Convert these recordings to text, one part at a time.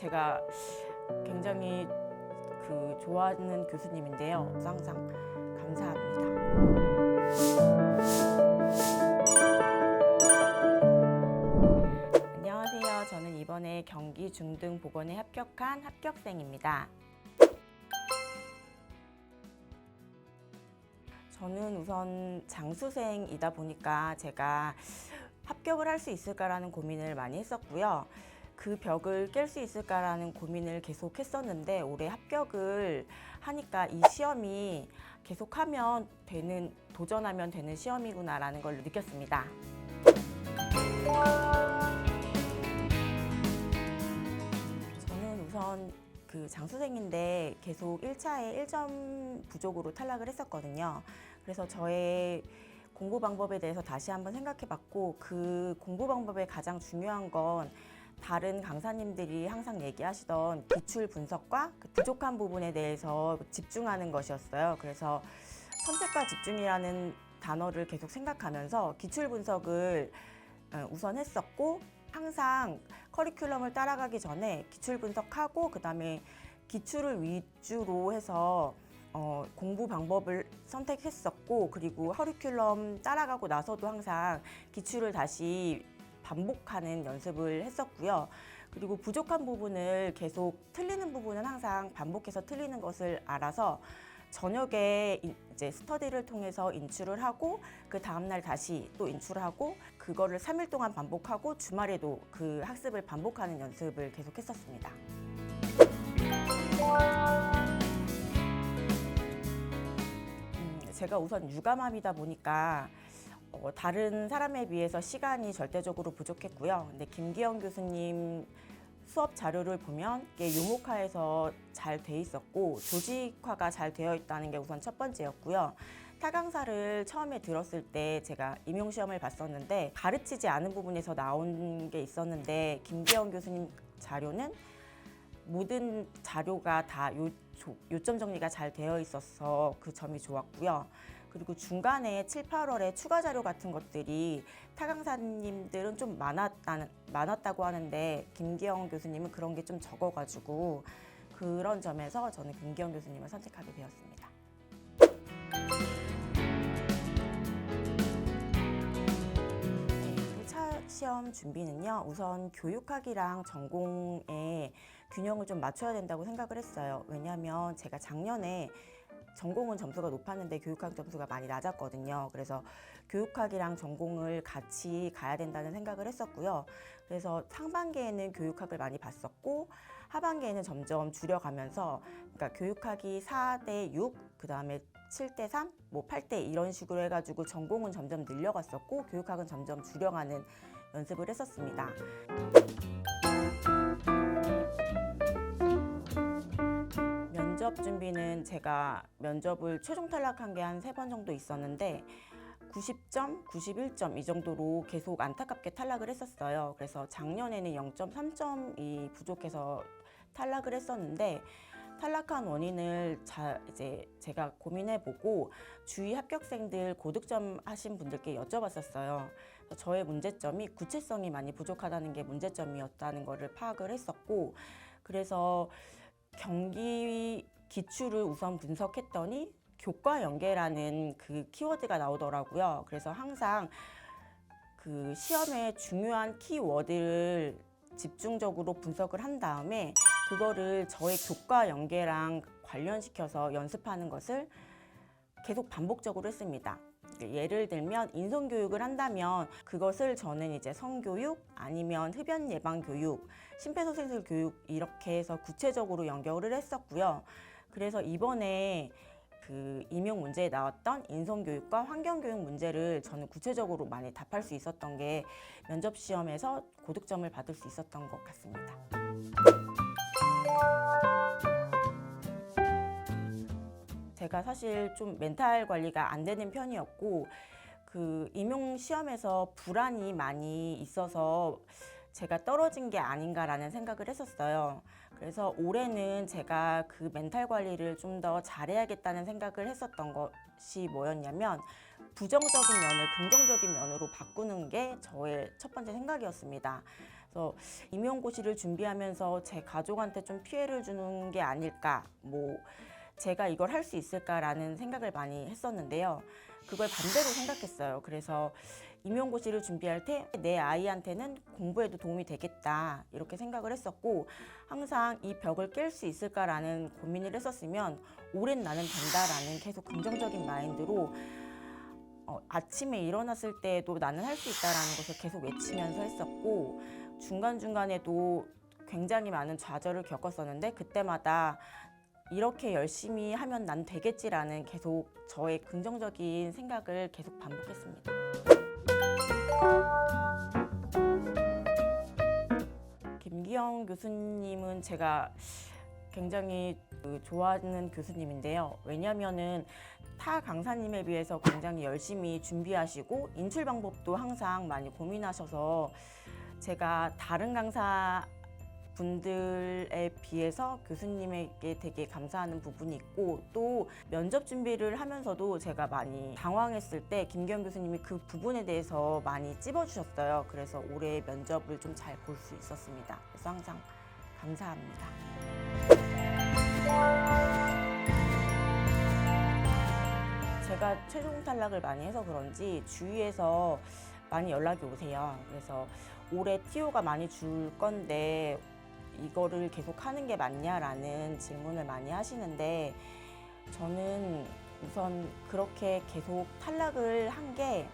제가 굉장히 그 좋아하는 교수님인데요. 항상 감사합니다. 안녕하세요. 저는 이번에 경기 중등 보건에 합격한 합격생입니다. 저는 우선 장수생이다 보니까 제가 합격을 할 수 있을까라는 고민을 많이 했었고요. 그 벽을 깰 수 있을까라는 고민을 계속 했었는데 올해 합격을 하니까 이 시험이 계속하면 되는 도전하면 되는 시험이구나라는 걸 느꼈습니다. 저는 우선 그 장수생인데 계속 1차에 1점 부족으로 탈락을 했었거든요. 그래서 저의 공부 방법에 대해서 다시 한번 생각해 봤고 그 공부 방법의 가장 중요한 건 다른 강사님들이 항상 얘기하시던 기출 분석과 그 부족한 부분에 대해서 집중하는 것이었어요. 그래서 선택과 집중이라는 단어를 계속 생각하면서 기출 분석을 어, 우선 했었고 항상 커리큘럼을 따라가기 전에 기출 분석하고 그다음에 기출을 위주로 해서 어, 공부 방법을 선택했었고 그리고 커리큘럼 따라가고 나서도 항상 기출을 다시 반복하는 연습을 했었고요. 그리고 부족한 부분을 계속 틀리는 부분은 항상 반복해서 틀리는 것을 알아서 저녁에 인- 이제 스터디를 통해서 인출을 하고 그 다음날 다시 또 인출을 하고 그거를 3일 동안 반복하고 주말에도 그 학습을 반복하는 연습을 계속 했었습니다. 음, 제가 우선 유감함이다 보니까 어, 다른 사람에 비해서 시간이 절대적으로 부족했고요. 근데 김기영 교수님 수업 자료를 보면 이게 유목화해서 잘 돼 있었고 조직화가 잘 되어 있다는 게 우선 첫 번째였고요. 타강사를 처음에 들었을 때 제가 임용 시험을 봤었는데 가르치지 않은 부분에서 나온 게 있었는데 김기영 교수님 자료는 모든 자료가 다 요, 조- 요점 정리가 잘 되어 있어서 그 점이 좋았고요. 그리고 중간에 7, 8월에 추가 자료 같은 것들이 타강사님들은 좀 많았다는, 많았다고 하는데 김기영 교수님은 그런 게 좀 적어가지고 그런 점에서 저는 김기영 교수님을 선택하게 되었습니다. 네, 1차 시험 준비는요. 우선 교육학이랑 전공의 균형을 좀 맞춰야 된다고 생각을 했어요. 왜냐하면 제가 작년에 전공은 점수가 높았는데 교육학 점수가 많이 낮았거든요. 그래서 교육학이랑 전공을 같이 가야 된다는 생각을 했었고요. 그래서 상반기에는 교육학을 많이 봤었고 하반기에는 점점 줄여가면서 그러니까 교육학이 4대 6, 그다음에 7대 3, 뭐 8대 이런 식으로 해 가지고 전공은 점점 늘려갔었고 교육학은 점점 줄여가는 연습을 했었습니다. 제가 면접을 최종 탈락한 게 한 세 번 정도 있었는데 90점, 91점 이 정도로 계속 안타깝게 탈락을 했었어요. 그래서 작년에는 0.3점이 부족해서 탈락을 했었는데 탈락한 원인을 자, 이제 제가 고민해보고 주위 합격생들 고득점 하신 분들께 여쭤봤었어요. 저의 문제점이 구체성이 많이 부족하다는 게 문제점이었다는 거를 파악을 했었고 그래서 경기 기출을 우선 분석했더니 교과 연계라는 그 키워드가 나오더라고요. 그래서 항상 그 시험에 중요한 키워드를 집중적으로 분석을 한 다음에 그거를 저의 교과 연계랑 관련시켜서 연습하는 것을 계속 반복적으로 했습니다. 예를 들면 인성 교육을 한다면 그것을 저는 이제 성교육 아니면 흡연 예방 교육, 심폐소생술 교육 이렇게 해서 구체적으로 연결을 했었고요. 그래서 이번에 그 임용 문제에 나왔던 인성 교육과 환경 교육 문제를 저는 구체적으로 많이 답할 수 있었던 게 면접 시험에서 고득점을 받을 수 있었던 것 같습니다. 제가 사실 좀 멘탈 관리가 안 되는 편이었고 그 임용 시험에서 불안이 많이 있어서 제가 떨어진 게 아닌가라는 생각을 했었어요. 그래서 올해는 제가 그 멘탈 관리를 좀 더 잘해야겠다는 생각을 했었던 것이 뭐였냐면 부정적인 면을 긍정적인 면으로 바꾸는 게 저의 첫 번째 생각이었습니다. 그래서 임용고시를 준비하면서 제 가족한테 좀 피해를 주는 게 아닐까, 뭐 제가 이걸 할 수 있을까라는 생각을 많이 했었는데요. 그걸 반대로 생각했어요. 그래서 임용고시를 준비할 때 내 아이한테는 공부에도 도움이 되겠다 이렇게 생각을 했었고 항상 이 벽을 깰 수 있을까라는 고민을 했었으면 오랜 나는 된다라는 계속 긍정적인 마인드로 어, 아침에 일어났을 때도 나는 할 수 있다라는 것을 계속 외치면서 했었고 중간중간에도 굉장히 많은 좌절을 겪었었는데 그때마다 이렇게 열심히 하면 난 되겠지라는 계속 저의 긍정적인 생각을 계속 반복했습니다. 김기영 교수님은 제가 굉장히 그 좋아하는 교수님인데요. 왜냐면은 타 강사님에 비해서 굉장히 열심히 준비하시고 인출 방법도 항상 많이 고민하셔서 제가 다른 강사 분들에 비해서 교수님에게 되게 감사하는 부분이 있고 또 면접 준비를 하면서도 제가 많이 당황했을 때 김기현 교수님이 그 부분에 대해서 많이 찝어주셨어요. 그래서 올해 면접을 좀 잘 볼 수 있었습니다. 그래서 항상 감사합니다. 제가 최종 탈락을 많이 해서 그런지 주위에서 많이 연락이 오세요. 그래서 올해 TO가 많이 줄 건데 이거를 계속 하는 게 맞냐라는 질문을 많이 하시는데 저는 우선 그렇게 계속 탈락을 한 게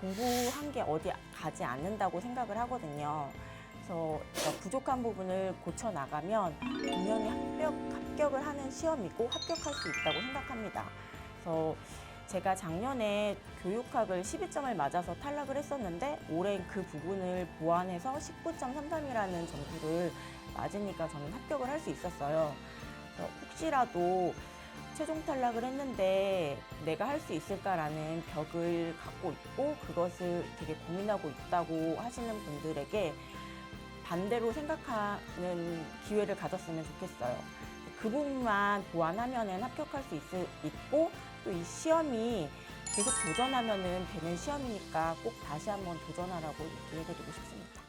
공부한 게 어디 가지 않는다고 생각을 하거든요. 그래서 부족한 부분을 고쳐 나가면 분명히 합격, 합격을 하는 시험이고 합격할 수 있다고 생각합니다. 그래서 제가 작년에 교육학을 12점을 맞아서 탈락을 했었는데 올해 그 부분을 보완해서 19.33이라는 점수를 맞으니까 저는 합격을 할 수 있었어요. 혹시라도 최종 탈락을 했는데 내가 할 수 있을까라는 벽을 갖고 있고 그것을 되게 고민하고 있다고 하시는 분들에게 반대로 생각하는 기회를 가졌으면 좋겠어요. 그 부분만 보완하면은 합격할 수 있, 있고 또 이 시험이 계속 도전하면은 되는 시험이니까 꼭 다시 한번 도전하라고 얘기해드리고 싶습니다.